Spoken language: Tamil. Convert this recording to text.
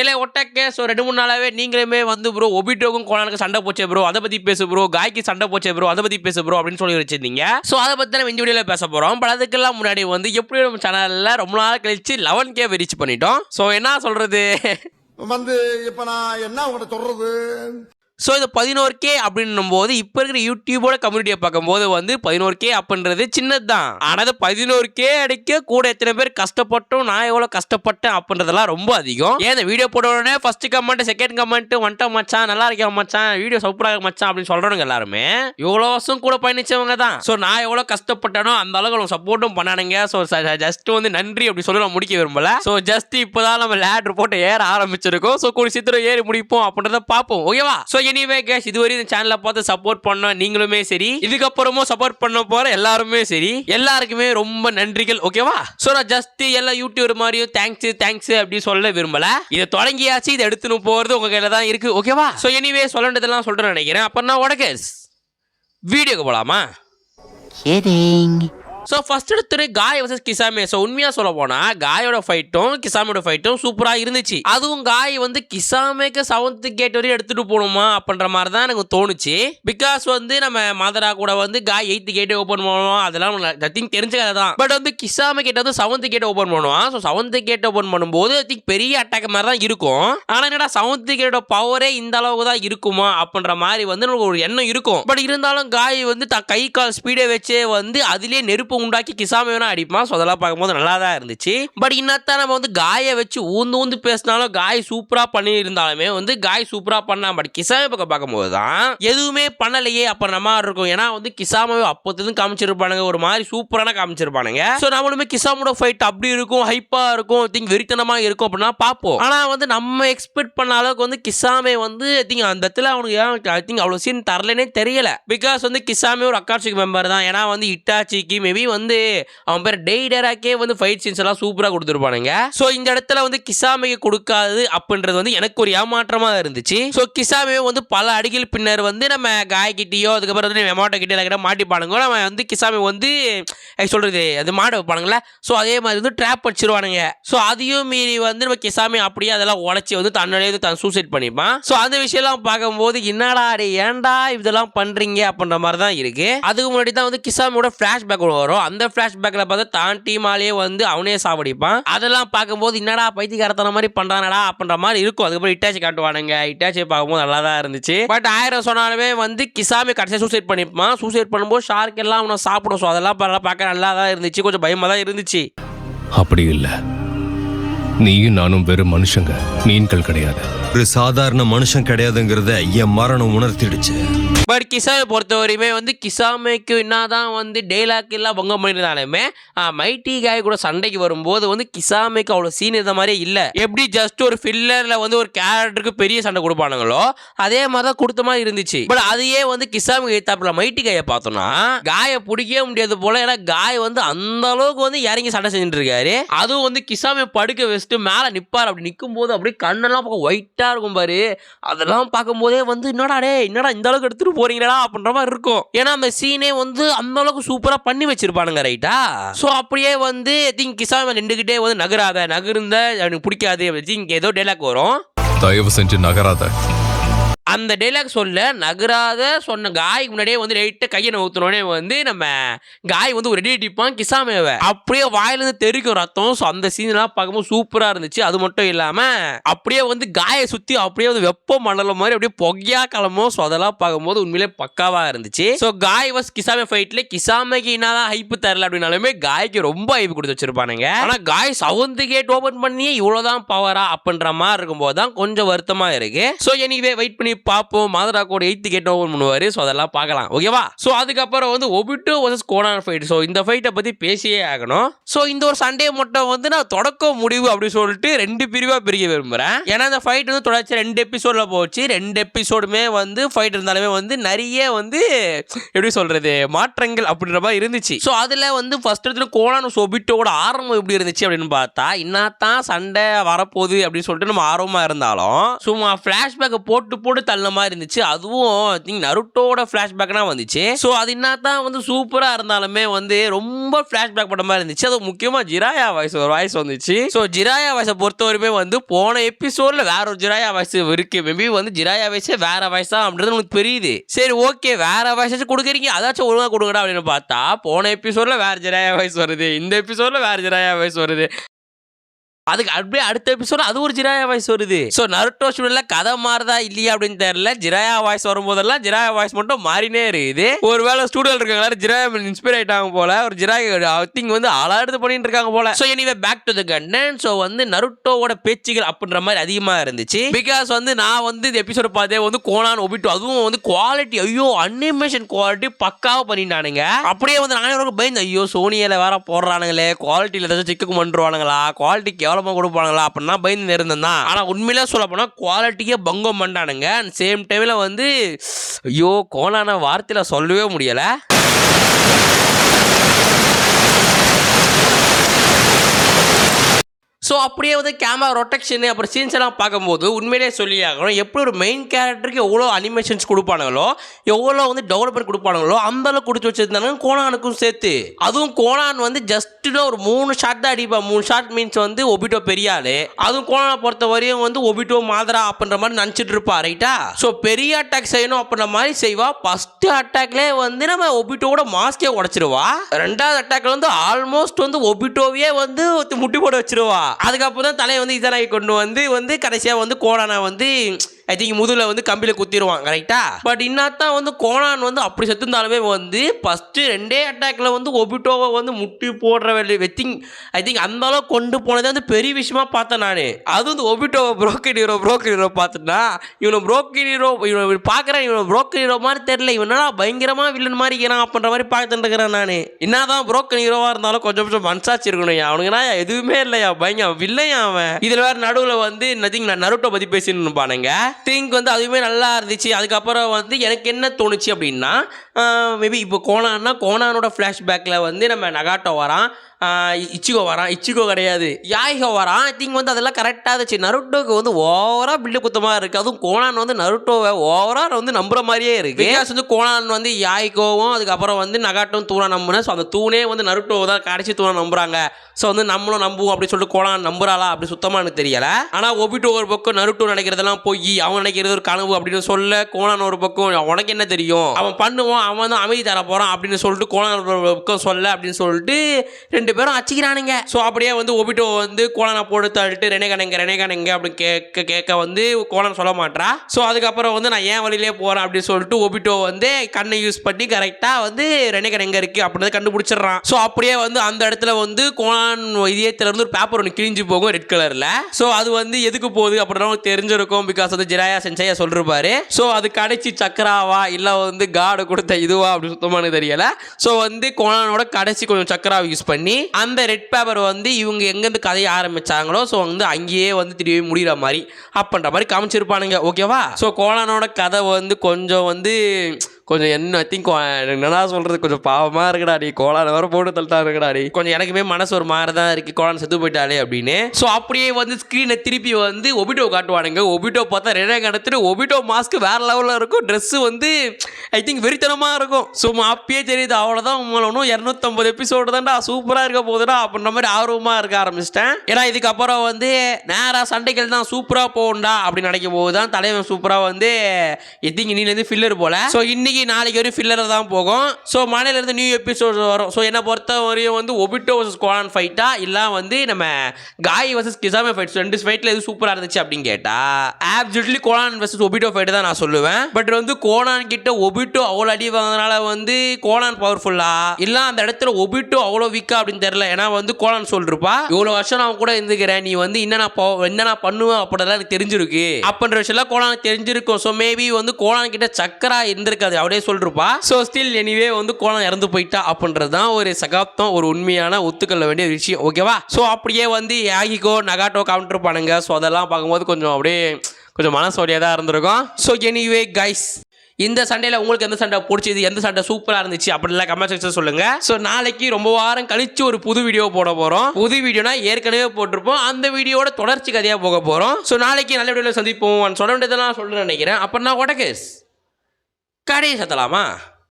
இல்லை ஒட்டக்கே ஸோ ரெண்டு மூணு நாளாவே நீங்களுமே வந்து ப்ரோ ஒபிட்டோக்கும் கோலானுக்கு சண்டை போச்சே ப்ரோ அதை பற்றி பேசு ப்ரோ காய்க்கு சண்டை போச்சே ப்ரோ அதை பற்றி பேசு ப்ரோ அப்படின்னு சொல்லி வச்சிருந்தீங்க. ஸோ அதை பற்றி நம்ம இந்த வீடியோவில் பேச போகிறோம் பட் அதுக்கெல்லாம் முன்னாடி வந்து எப்படி நம்ம சேனலில் ரொம்ப நாள் கழிச்சு லெவன் கே ரீச் பண்ணிட்டோம். ஸோ என்ன சொல்கிறது வந்து இப்போ நான் என்ன உங்கள்கிட்ட சொல்கிறது ஸோ இந்த பதினோரு கே அப்படின்னும் போது இப்போ இருக்கிற யூடியூபோட கம்யூனிட்டியை பார்க்கும்போது வந்து பதினோரு கே அப்படின்றது சின்னது தான் ஆனால் அது பதினோரு கே அடிக்க கூட எத்தனை பேர் கஷ்டப்பட்டோம் நான் எவ்வளோ கஷ்டப்பட்டேன் அப்படின்றதெல்லாம் ரொம்ப அதிகம். ஏன் இந்த வீடியோ போட்ட உடனே ஃபர்ஸ்ட் கமெண்ட் செகண்ட் கமெண்ட் வந்துட்டா மச்சான் நல்லா இருக்க மச்சான் வீடியோ சூப்பராக மச்சான் அப்படின்னு சொல்கிறவங்க எல்லாருமே இவ்வளோ வருஷம் கூட பயணிச்சவங்க தான் ஸோ நான் எவ்வளோ கஷ்டப்பட்டேனோ அந்த அளவுக்கு சப்போர்ட்டும் பண்ணானுங்க. ஸோ ஜஸ்ட் வந்து நன்றி அப்படி சொல்லி நான் முடிக்க விரும்பல. ஸோ ஜஸ்ட் இப்போதான் நம்ம லேட்ரு போட்டு ஏற ஆரம்பிச்சிருக்கோம். ஸோ கூட சீக்கிரம் ஏறி முடிப்போம் அப்படின்றத பார்ப்போம். ஓகேவா ஸோ எனிவே கேஸ் இதுவரை இந்த சேனலை பார்த்து சப்போர்ட் பண்ண நீங்களுமே சரி. இதுக்கப்புறமும் சப்போர்ட் பண்ண போற எல்லாருமே சரி. எல்லாருக்குமே ரொம்ப நன்றிகள் ஓகேவா ஸோ நான் ஜஸ்ட் எல்லா யூடியூபர் மாதிரியும் தேங்க்ஸ் தேங்க்ஸ் அப்படி சொல்ல விரும்பல. இதை தொடங்கியாச்சு இதை எடுத்துன்னு போறது உங்க கையில தான் இருக்கு ஓகேவா ஸோ எனிவே சொல்லண்டதெல்லாம் சொல்றேன் நினைக்கிறேன். அப்ப நான் உடகேஸ் வீடியோக்கு போலாமா? Kidding. ஸோ ஃபர்ஸ்ட் எடுத்துட்டு காய் வர்சஸ் கிசாமே. ஸோ உண்மையாக சொல்ல போனால் காயோட ஃபைட்டும் கிசாமியோட ஃபைட்டும் சூப்பராக இருந்துச்சு. அதுவும் காய் வந்து கிசாமேக்கு செவன்த் கேட் வரையும் எடுத்துகிட்டு போகணுமா அப்படின்ற மாதிரி தான் எனக்கு தோணுச்சு. பிகாஸ் வந்து நம்ம மதரா கூட வந்து காய் எயித்து கேட்டே ஓப்பன் பண்ணுவோம். அதெல்லாம் நத்திங் தெரிஞ்ச கதை தான். பட் வந்து கிசாமே கேட் வந்து செவன்த் கேட் ஓப்பன் பண்ணுவான். ஸோ செவன்த் கேட் ஓப்பன் பண்ணும்போது ஐ திங்க் பெரிய அட்டாக் மாதிரி தான் இருக்கும். ஆனால் என்னடா செவன்த் கேட்டோட பவரே இந்த அளவுக்கு தான் இருக்குமா அப்படின்ற மாதிரி வந்து நமக்கு ஒரு எண்ணம் இருக்கும். பட் இருந்தாலும் காய் வந்து த கை கால் ஸ்பீடை வச்சே வந்து அதுலேயே நெருப்பு உண்டாக்கி கிசாமி வேணா அடிப்பான். ஸோ அதெல்லாம் பார்க்கும்போது நல்லா தான் இருந்துச்சு. பட் இன்னத்தான் நம்ம வந்து காயை வச்சு ஊந்து ஊந்து பேசினாலும் காய் சூப்பராக பண்ணியிருந்தாலுமே வந்து காய் சூப்பராக பண்ணலாம். பட் கிசாமி பக்கம் பார்க்கும்போது தான் எதுவுமே பண்ணலையே அப்போ மாதிரி இருக்கும். ஏன்னா வந்து கிசாமாவே அப்போதுலேருந்து காமிச்சிருப்பானுங்க. ஒரு மாதிரி சூப்பரான காமிச்சிருப்பானுங்க. ஸோ நம்மளுமே கிசாமோட ஃபைட் அப்படி இருக்கும் ஹைப்பாக இருக்கும் திங்க் வெறித்தனமாக இருக்கும் அப்படின்னா பார்ப்போம். ஆனால் வந்து நம்ம எக்ஸ்பெக்ட் பண்ண அளவுக்கு வந்து கிசாமே வந்து ஐ திங்க் அந்த இடத்துல அவனுக்கு ஏன் ஐ திங்க் அவ்வளோ சீன் தரலனே தெரியல. பிகாஸ் வந்து கிசாமே ஒரு அக்காட்சிக்கு மெம்பர் தான். ஏன்னா வந்து இட்டாச்சிக்கு மேபி வந்து அவன் பேர் டெய்டராக்கே வந்து ஃபைட் சீன்ஸ் எல்லாம் சூப்பராக கொடுத்துருப்பானுங்க. ஸோ இந்த இடத்துல வந்து கிசாமைக்கு கொடுக்காது அப்படின்றது வந்து எனக்கு ஒரு ஏமாற்றமாக இருந்துச்சு. ஸோ கிசாமியை வந்து பல அடிகள் பின்னர் வந்து நம்ம காய்கிட்டியோ அதுக்கப்புறம் வந்து எமாட்டோ கிட்டே கிட்ட மாட்டிப்பானுங்க. நம்ம வந்து கிசாமி வந்து சொல்கிறது அது மாட வைப்பானுங்களே? ஸோ அதே மாதிரி வந்து ட்ராப் வச்சிருவானுங்க. ஸோ அதையும் மீறி வந்து நம்ம கிசாமி அப்படியே அதெல்லாம் உடச்சி வந்து தன்னோடய வந்து தான் சூசைட் பண்ணிப்பான். ஸோ அந்த விஷயம்லாம் பார்க்கும்போது என்னடா அடே ஏன்டா இதெல்லாம் பண்ணுறீங்க அப்படின்ற மாதிரி தான் இருக்குது அதுக்கு முன்னாடி தான் வந்து கிசாமியோட ஃப்ளாஷ்பேக் வரும். அந்த ஃபிளாஷ்பேக்கில் பார்த்தா தான் டீமாலேயே வந்து அவனே சாவடிப்பான். அதெல்லாம் பார்க்கும்போது என்னடா பைத்தியகாரத்தன மாதிரி பண்றானடா அப்படின்ற மாதிரி இருக்கும். அதுக்கப்புறம் இட்டாச்சி காட்டுவானுங்க. இட்டாச்சி பார்க்கும்போது நல்லா தான் இருந்துச்சு. பட் ஆயிரம் சொன்னாலுமே வந்து கிசாமி கடைசியாக சூசைட் பண்ணிப்பான். சூசைட் பண்ணும்போது ஷார்க் எல்லாம் அவனை சாப்பிடும். ஸோ அதெல்லாம் பார்க்க நல்லா தான் இருந்துச்சு. கொஞ்சம் பயமாக தான் இருந்துச்சு. அப்படி இல்லை. நீயும் நானும் வெறும் மனுஷங்க. மீன்கள் கிடையாது. ஒரு சாதாரண மனுஷன் கிடையாதுங்கிறத என் மரணம் உணர்த்திடுச்சு. பட் கிசாமை பொறுத்தவரையுமே வந்து கிசாமைக்கு என்னதான் வந்து டெய்லாக் எல்லாம் பொங்க பண்ணியிருந்தாலுமே மைட்டி காய் கூட சண்டைக்கு வரும்போது வந்து கிசாமைக்கு அவ்வளோ சீன் இருந்த மாதிரியே இல்லை. எப்படி ஜஸ்ட் ஒரு ஃபில்லரில் வந்து ஒரு கேரக்டருக்கு பெரிய சண்டை கொடுப்பானுங்களோ அதே மாதிரி தான் கொடுத்த மாதிரி இருந்துச்சு. பட் அதையே வந்து கிசாமி எழுத்தாப்புல மைட்டி காயை பார்த்தோம்னா காயை பிடிக்கவே முடியாது போல ஏன்னா காய் வந்து அந்த அளவுக்கு வந்து இறங்கி சண்டை செஞ்சுட்டு இருக்காரு. அதுவும் வந்து கிசாமி படுக்க வச்சுட்டு மேலே நிற்பார் அப்படி நிற்கும் போது அப்படியே கண்ணெல்லாம் பார்க்க ஒயிட்டாக இருக்கும் பாரு. அதெல்லாம் பார்க்கும்போதே வந்து என்னடா டே என்னடா இந்த அளவுக்கு எடுத்துட்டு போறீங்களா அப்படின்ற மாதிரி இருக்கும். ஏன்னா அந்த சீனே வந்து அந்த அளவுக்கு சூப்பராக பண்ணி வச்சிருப்பானுங்க ரைட்டா ஸோ அப்படியே வந்து திங்க் கிசாம நின்றுகிட்டே வந்து நகராத நகர்ந்த எனக்கு பிடிக்காது திங்க் ஏதோ டேலாக் வரும். தயவு செஞ்சு நகராத. அந்த டைலாக் சொல்ல நகராத சொன்ன காய்க்கு முன்னாடியே வந்து லைட்டாக கையை நவுத்தினோடனே வந்து நம்ம காய் வந்து ஒரு ரெடி அடிப்பான் கிசாமேவை. அப்படியே வாயிலிருந்து தெறிக்கும் ரத்தம். ஸோ அந்த சீன்லாம் பார்க்கும்போது சூப்பராக இருந்துச்சு. அது மட்டும் இல்லாமல் அப்படியே வந்து காயை சுற்றி அப்படியே வந்து வெப்ப மண்டலம் மாதிரி அப்படியே பொகையா கிளம்பும். ஸோ அதெல்லாம் பார்க்கும்போது உண்மையிலே பக்காவாக இருந்துச்சு. ஸோ காய் வாஸ் கிசாமே ஃபைட்டில் கிசாமைக்கு என்னதான் ஹைப்பு தரல அப்படின்னாலுமே காய்க்கு ரொம்ப ஹைப்பு கொடுத்து வச்சிருப்பானுங்க. ஆனால் காய் சவுந்து கேட் ஓபன் பண்ணியே இவ்வளோதான் பவரா அப்படின்ற மாதிரி இருக்கும்போது தான் கொஞ்சம் வருத்தமாக இருக்கு. ஸோ எனிவே வெயிட் பண்ணி பார்ப்போம் மாதரா கோட் எயித்து கேட் ஓபன் பண்ணுவார். ஸோ அதெல்லாம் பார்க்கலாம். ஓகேவா ஸோ அதுக்கப்புறம் வந்து Obito versus Konan fight so இந்த ஃபைட்டை பற்றி பேசியே ஆகணும். ஸோ இந்த ஒரு சண்டே மட்டும் வந்து நான் தொடக்க முடிவு அப்படின்னு சொல்லிட்டு ரெண்டு பிரிவாக பிரிக்க விரும்புகிறேன் ஏன்னா இந்த ஃபைட் வந்து தொடர்ச்சி ரெண்டு எபிசோடில் போச்சு. ரெண்டு எபிசோடுமே வந்து ஃபைட் இருந்தாலுமே வந்து நிறைய வந்து எப்படி சொல்கிறது மாற்றங்கள் அப்படின்ற மாதிரி இருந்துச்சு. ஸோ அதில் வந்து ஃபஸ்ட் இடத்துல கோனான் ஒபிட்டோட ஆரம்பம் எப்படி இருந்துச்சு அப்படின்னு பார்த்தா என்னத்தான் சண்டை வரப்போகுது அப்படின்னு சொல்லிட்டு நம்ம ஆர்வமாக இருந்தாலும் சும்மா ஃப்ளாஷ்பேக்கை போட்டு போட்டு தள்ள மாதிரி இருந்துச்சு அதுவும் ஐ திங்க் நருட்டோட ஃப்ளாஷ்பேக்னா வந்துச்சு. ஸோ அது என்ன தான் வந்து சூப்பராக இருந்தாலுமே வந்து ரொம்ப ஃப்ளாஷ்பேக் பண்ண மாதிரி இருந்துச்சு. அது முக்கியமாக ஜிராயா வாய்ஸ் ஒரு வாய்ஸ் வந்துச்சு. ஸோ ஜிராயா வாய்ஸை பொறுத்தவரையுமே வந்து போன எபிசோடில் வேற ஒரு ஜிராயா வாய்ஸ் இருக்கு. மேபி வந்து ஜிராயா வாய்ஸே வேற வாய்ஸா அப்படின்றது உங்களுக்கு தெரியுது சரி ஓகே வேற வாய்ஸ் கொடுக்குறீங்க. அதாச்சும் ஒழுங்காக கொடுங்கடா அப்படின்னு பார்த்தா போன எபிசோடில் வேற ஜிராயா வாய்ஸ் வருது. இந்த எபிசோடில் வேற ஜிராயா வாய்ஸ் வருது. அதுக்கு அப்படியே அடுத்த எபிசோட் அது ஒரு ஜிராயா வாய்ஸ் வருது. ஸோ நருட்டோ ஸ்டூடியோல கதை மாறுதா இல்லையா அப்படின்னு தெரியல. ஜிராயா வாய்ஸ் வரும்போதெல்லாம் ஜிராயா வாய்ஸ் மட்டும் மாறினே இருக்குது. ஒருவேளை ஸ்டூடெண்ட் இருக்க எல்லாரும் ஜிராயா இன்ஸ்பைர் ஆயிட்டாங்க போல ஒரு ஜிராயா திங் வந்து அலாடுது பண்ணிட்டு இருக்காங்க போல. So anyway back to the content so வந்து நருட்டோவோட பேச்சுகள் அப்படின்ற மாதிரி அதிகமாக இருந்துச்சு. பிகாஸ் வந்து நான் வந்து இந்த எபிசோட் பார்த்தே வந்து கோனான் ஒபிட்டோ அதுவும் வந்து குவாலிட்டி ஐயோ அனிமேஷன் குவாலிட்டி பக்காவாக பண்ணிட்டானுங்க. அப்படியே வந்து நானே பயந்து ஐயோ சோனியில வேற போடுறானுங்களே குவாலிட்டியில் ஏதாச்சும் சிக்கு பண்ணுவானுங்களா குவாலிட்டிக்கு கேவலமாக கொடுப்பானுங்களா அப்படின்னா பயந்து இருந்தேன் தான் ஆனால் உண்மையிலே சொல்ல போனால் குவாலிட்டியே பங்கம் பண்ணானுங்க அண்ட் சேம் டைமில் வந்து ஐயோ கோலான வார்த்தையில் சொல்லவே முடியலை. ஸோ அப்படியே வந்து கேமரா ரொட்டேஷன் அப்புறம் சீன்ஸ் எல்லாம் பார்க்கும்போது உண்மையிலேயே சொல்லி ஆகணும் எப்படி ஒரு மெயின் கேரக்டருக்கு எவ்வளோ அனிமேஷன்ஸ் கொடுப்பானுங்களோ எவ்வளோ வந்து டெவலப்மெண்ட் கொடுப்பானுங்களோ அந்த கொடுத்து வச்சிருந்தாங்க கோனானுக்கும் சேர்த்து. அதுவும் கோனான் வந்து ஜஸ்ட்டு ஒரு மூணு ஷாட் தான் அடிப்பான் மூணு ஷாட் மீன்ஸ் வந்து ஒபிட்டோ பெரிய அதுவும் கோனானை பொறுத்த வரையும் வந்து ஒபிட்டோ மாதரா அப்படின்ற மாதிரி நினச்சிட்டு இருப்பா ரைட்டா ஸோ பெரிய அட்டாக் செய்யணும் அப்படின்ற மாதிரி செய்வா. ஃபஸ்ட்டு அட்டாக்லேயே வந்து நம்ம ஒபிட்டோட மாஸ்கே உடச்சிருவா. ரெண்டாவது அட்டாக்ல வந்து ஆல்மோஸ்ட் வந்து ஒபிட்டோவே வந்து முட்டி போட வச்சிருவா. அதுக்கப்புறம் தான் தலையை வந்து இதனாகி கொண்டு வந்து வந்து கடைசியாக வந்து கோடானா வந்து ஐ திங்க் முதுகில் வந்து கம்பியில் குத்திடுவான் கரெக்டா பட் இன்னாத்தான் வந்து கோனான் வந்து அப்படி செத்துருந்தாலுமே வந்து ஃபஸ்ட்டு ரெண்டே அட்டாக்ல வந்து ஒபிட்டோவை வந்து முட்டி போடுற வேலை வெத்திங் ஐ திங்க் அந்த அளவுக்கு கொண்டு போனதே வந்து பெரிய விஷயமா பார்த்தேன் நான். அது வந்து ஒபிட்டோவை புரோக்கன் ஹீரோ புரோக்கன் ஹீரோ பார்த்துட்டா இவனை புரோக்கன் ஹீரோ இவனை பார்க்குறேன் இவனை புரோக்கன் ஹீரோ மாதிரி தெரியல. இவனா பயங்கரமாக வில்லன் மாதிரி இருக்கிறான் அப்படின்ற மாதிரி பார்த்துட்டு இருக்கிறேன் நான். என்னதான் புரோக்கன் ஹீரோவாக இருந்தாலும் கொஞ்சம் கொஞ்சம் மனசாட்சி இருக்கணும் அவனுக்குனா எதுவுமே இல்லையா? பயங்க வில்லையா அவன். இதில் வேறு நடுவில் வந்து நதிங் நான் நருட்டோ பற்றி பேசினு பானுங்க திங்க் வந்து அதுவுமே நல்லா இருந்துச்சு. அதுக்கப்புறம் வந்து எனக்கு என்ன தோணுச்சு அப்படின்னா மேபி இப்போ கோனான்னா கோனானோட ஃப்ளாஷ்பேக்கில் வந்து நம்ம நகாட்டோ வரான். இச்சிகோ வரான் இச்சிகோ கிடையாது. யாய்கோ வரான் ஐ திங்க் வந்து அதெல்லாம் கரெக்டாக இருந்துச்சு. நருட்டோக்கு வந்து ஓவராக பில்டு குத்தமாக இருக்குது அதுவும் கோணான் வந்து நருட்டோவை ஓவராக வந்து நம்புற மாதிரியே இருக்குது பிகாஸ் வந்து கோணான் வந்து யாய்கோவும் அதுக்கப்புறம் வந்து நகாட்டும் தூணா நம்புனேன் ஸோ அந்த தூணே வந்து நருட்டோவை தான் கடைசி தூணா நம்புறாங்க. ஸோ வந்து நம்மளும் நம்புவோம் அப்படின்னு சொல்லிட்டு கோணான் நம்புறாளா அப்படி சுத்தமாக எனக்கு தெரியல. ஆனால் ஒபிட்டோ ஒரு பக்கம் நருட்டோ நினைக்கிறதெல்லாம் போய். அவன் நினைக்கிறது ஒரு கனவு அப்படின்னு சொல்ல கோணான் ஒரு பக்கம் உனக்கு என்ன தெரியும்? அவன் பண்ணுவான் அவன் தான் அமைதி தர போகிறான் அப்படின்னு சொல்லிட்டு கோணான் ஒரு பக்கம் சொல்ல அப்படின்னு சொல்லிட்டு ரெண்டு பேரும் அச்சிக்கிறானுங்க ஸோ அப்படியே வந்து ஒபிட்டோ வந்து கோலனை போட்டு தள்ளிட்டு ரெனே கணங்க அப்படின்னு கேட்க கேட்க வந்து கோலன் சொல்ல மாட்டா ஸோ அதுக்கப்புறம் வந்து நான் ஏன் வழியிலே போகிறேன் அப்படின்னு சொல்லிட்டு ஒபிட்டோ வந்து கண்ணை யூஸ் பண்ணி கரெக்டாக வந்து ரெனேகன் எங்கே இருக்கு அப்படின்னு கண்டுபிடிச்சிடுறான். ஸோ அப்படியே வந்து அந்த இடத்துல வந்து கோலான் இதயத்தில் இருந்து ஒரு பேப்பர் ஒன்று கிழிஞ்சு போகும் ரெட் கலரில் ஸோ அது வந்து எதுக்கு போகுது அப்படின்னா தெரிஞ்சிருக்கும் பிகாஸ் வந்து ஜிராயா செஞ்சையா சொல்லிருப்பாரு. ஸோ அது கடைசி சக்கராவா இல்லை வந்து காடு கொடுத்த இதுவா அப்படின்னு சுத்தமாக தெரியல. ஸோ வந்து கோலானோட கடைசி கொஞ்சம் சக்கராவை யூஸ் பண்ணி அந்த ரெட் பேப்பர் வந்து இவங்க எங்கேருந்து கதையை ஆரம்பிச்சாங்களோ ஸோ வந்து அங்கேயே வந்து திரும்பி முடிகிற மாதிரி அப்படின்ற மாதிரி காமிச்சிருப்பானுங்க ஓகேவா ஸோ கோலானோட கதை வந்து கொஞ்சம் வந்து கொஞ்சம் என்ன ஐ திங்க் என்னடா சொல்கிறது கொஞ்சம் பாவமாக இருக்குடா நீ. கோலான வர போட்டு தள்ளிட்டா இருக்குடா நீ. கொஞ்சம் எனக்குமே மனசு ஒரு மாதிரி தான் இருக்குது கோலான் செத்து போயிட்டாலே அப்படின்னு. ஸோ அப்படியே வந்து ஸ்க்ரீனை திருப்பி வந்து ஒபிட்டோ காட்டுவானுங்க. ஒபிட்டோ பார்த்தா ரெண்டே கடத்துட்டு ஒபிட்டோ மாஸ்க் வேற லெவலில் இருக்கும். ட்ரெஸ்ஸு வந்து ஐ திங்க் வெறித்தனமாக இருக்கும். ஸோ அப்பயே தெரியுது. அவ்வளோதான் உங்களோட இரநூத்தம்பது எபிசோடு தான்டா. சூப்பராக இருக்க போகுதுடா அப்படின்ற மாதிரி ஆர்வமாக இருக்க ஆரம்பிச்சிட்டேன். ஏன்னா இதுக்கப்புறம் வந்து நேராக சண்டைகள் தான் சூப்பராக போகும்டா அப்படின்னு நினைக்கும் போது தான் தலைவன் சூப்பராக வந்து எத்திங்க நீலேருந்து ஃபில்லர் போல. ஸோ இன்னைக்கு நாளைக்கு வரையும் ஃபில்லர் தான் போகும். ஸோ மனையிலேருந்து நியூ எபிசோட் வரும். ஸோ என்னை பொறுத்த வரையும் வந்து ஒபிட்டோ வர்சஸ் கோலான் ஃபைட்டா இல்லை வந்து நம்ம காய் வர்சஸ் கிசாமே ஃபைட்ஸ் ரெண்டு ஃபைட்டில் எது சூப்பராக இருந்துச்சு அப்படின்னு கேட்டால் ஆப்ஜெட்லி கோலான் வர்சஸ் ஒபிட்டோ ஃபைட்டு தான் நான் சொல்லுவேன். பட் வந்து கோலான் கிட்ட ஒபிட்டோ அவ்வளோ அடி வாங்கினால வந்து கோலான் பவர்ஃபுல்லா இல்லை அந்த இடத்துல ஒபிட்டோ அவ்வளோ வீக்கா அப்படின்னு தெரியல. ஏன்னா வந்து கோலான் சொல்லிருப்பா இவ்வளோ வருஷம் நான் கூட இருந்துக்கிறேன். நீ வந்து என்ன நான் என்ன நான் பண்ணுவேன். அப்படிலாம் எனக்கு தெரிஞ்சிருக்கு. அப்படின்ற விஷயம்லாம் கோலான் தெரிஞ்சிருக்கும். ஸோ மேபி வந்து கோலான் கிட்ட சக்கரா இருந்திருக்காது. அப்படியே சொல்லிருப்பா ஸோ ஸ்டில் எனிவே வந்து கோலம் இறந்து போயிட்டா அப்படின்றது தான் ஒரு சகாப்தம் ஒரு உண்மையான ஒத்துக்கொள்ள வேண்டிய விஷயம். ஓகேவா ஸோ அப்படியே வந்து யாகிகோ நகாட்டோ கவுண்டர் பண்ணுங்க ஸோ அதெல்லாம் பார்க்கும்போது கொஞ்சம் அப்படியே கொஞ்சம் மனசோடையாக தான் இருந்திருக்கும். ஸோ எனிவே கைஸ் இந்த சண்டையில் உங்களுக்கு எந்த சண்டை பிடிச்சது? எந்த சண்டை சூப்பராக இருந்துச்சு? அப்படிலாம் கமெண்ட் செக்ஷன் சொல்லுங்க. ஸோ நாளைக்கு ரொம்ப வாரம் கழிச்சு ஒரு புது வீடியோ போட போகிறோம் புது வீடியோனா ஏற்கனவே போட்டிருப்போம். அந்த வீடியோட தொடர்ச்சி கதையாக போக போகிறோம் ஸோ நாளைக்கு நல்ல வீடியோவில் சந்திப்போம். சொல்ல வேண்டியதெல்லாம் சொல்ல நினைக்கிறேன். அப்படின்னா உடகேஸ் கடையை சத்தலாமா?